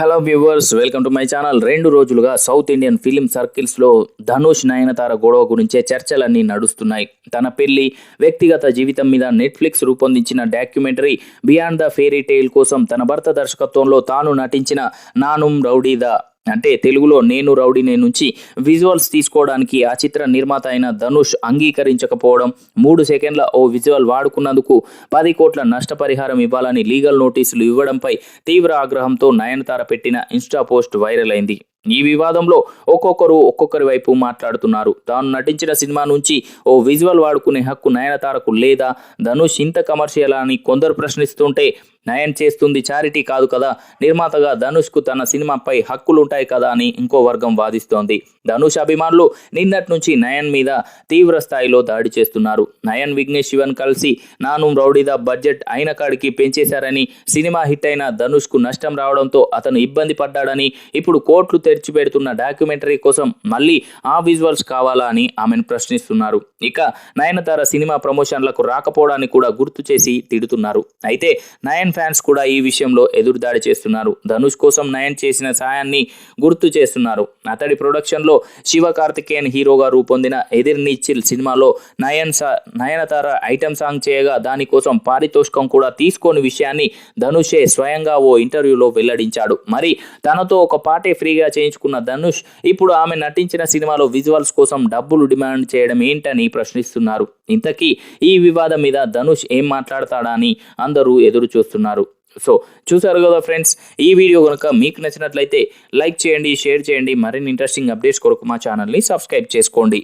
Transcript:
Hello viewers welcome to my channel రెండు రోజులుగా south Indian film సర్కిల్స్లో ధనుష్ నయనతార గొడవ గురించే చర్చలన్నీ నడుస్తున్నాయి. తన పెళ్ళి వ్యక్తిగత జీవితం మీద నెట్ఫ్లిక్స్ రూపొందించిన documentary beyond the fairy tale కోసం తన భర్త దర్శకత్వంలో తాను నటించిన నానుం రౌడీదా. అంటే తెలుగులో నేను రౌడీనే నుంచి విజువల్స్ తీసుకోవడానికి ఆ చిత్ర నిర్మాత అయిన ధనుష్ అంగీకరించకపోవడం మూడు సెకండ్ల ఓ విజువల్ వాడుకున్నందుకు పది కోట్ల నష్టపరిహారం ఇవ్వాలని లీగల్ నోటీసులు ఇవ్వడంపై తీవ్ర ఆగ్రహంతో నయనతార పెట్టిన ఇన్స్టా పోస్ట్ వైరల్ అయింది. ఈ వివాదంలో ఒక్కొక్కరు ఒక్కొక్కరి వైపు మాట్లాడుతున్నారు. తాను నటించిన సినిమా నుంచి ఓ విజువల్ వాడుకునే హక్కు నయనతారకు లేదా ధనుష్ ఇంత కమర్షియల్ అని కొందరు ప్రశ్నిస్తుంటే నయన్ చేస్తుంది చారిటీ కాదు కదా నిర్మాతగా ధనుష్కు తన సినిమాపై హక్కులుంటాయి కదా అని ఇంకో వర్గం వాదిస్తోంది. ధనుష్ అభిమానులు నిన్నటి నుంచి నయన్ మీద తీవ్ర స్థాయిలో దాడి చేస్తున్నారు. నయన్ విఘ్నేష్ శివన్ కలిసి నాను రౌడీదా బడ్జెట్ అయిన కాడికి పెంచేశారని సినిమా హిట్ అయిన ధనుష్కు నష్టం రావడంతో అతను ఇబ్బంది పడ్డాడని ఇప్పుడు కోట్లు తెరిచిపెడుతున్న డాక్యుమెంటరీ కోసం మళ్ళీ ఆ విజువల్స్ కావాలా అని ఆమెను ప్రశ్నిస్తున్నారు. ఇక నయనతార సినిమా ప్రమోషన్లకు రాకపోవడాన్ని కూడా గుర్తు చేసి తిడుతున్నారు. అయితే నయన్ ఫ్యాన్స్ కూడా ఈ విషయంలో ఎదురుదాడి చేస్తున్నారు. ధనుష్ కోసం నయన్ చేసిన సాయాన్ని గుర్తు చేస్తున్నారు. అతడి ప్రొడక్షన్లో శివ కార్తికేయన్ హీరోగా రూపొందిన ఎదిర్ని నిచ్చిల్ సినిమాలో నయన్ సా నయనతార ఐటమ్ సాంగ్ చేయగా దానికోసం పారితోషికం కూడా తీసుకోని విషయాన్ని ధనుషే స్వయంగా ఓ ఇంటర్వ్యూలో వెల్లడించాడు. మరి తనతో ఒక పాటే ఫ్రీగా చేయించుకున్న ధనుష్ ఇప్పుడు ఆమె నటించిన సినిమాలో విజువల్స్ కోసం డబ్బులు డిమాండ్ చేయడం ఏంటని ప్రశ్నిస్తున్నారు. ఇంతకీ ఈ వివాదం మీద ధనుష్ ఏం మాట్లాడతాడా అని అందరూ ఎదురు చూస్తున్నారు. సో చూసారు కదా ఫ్రెండ్స్ ఈ వీడియో కనుక మీకు నచ్చినట్లయితే లైక్ చేయండి షేర్ చేయండి మరిన్ని ఇంట్రెస్టింగ్ అప్డేట్స్ కొరకు మా ఛానల్ని సబ్స్క్రైబ్ చేసుకోండి.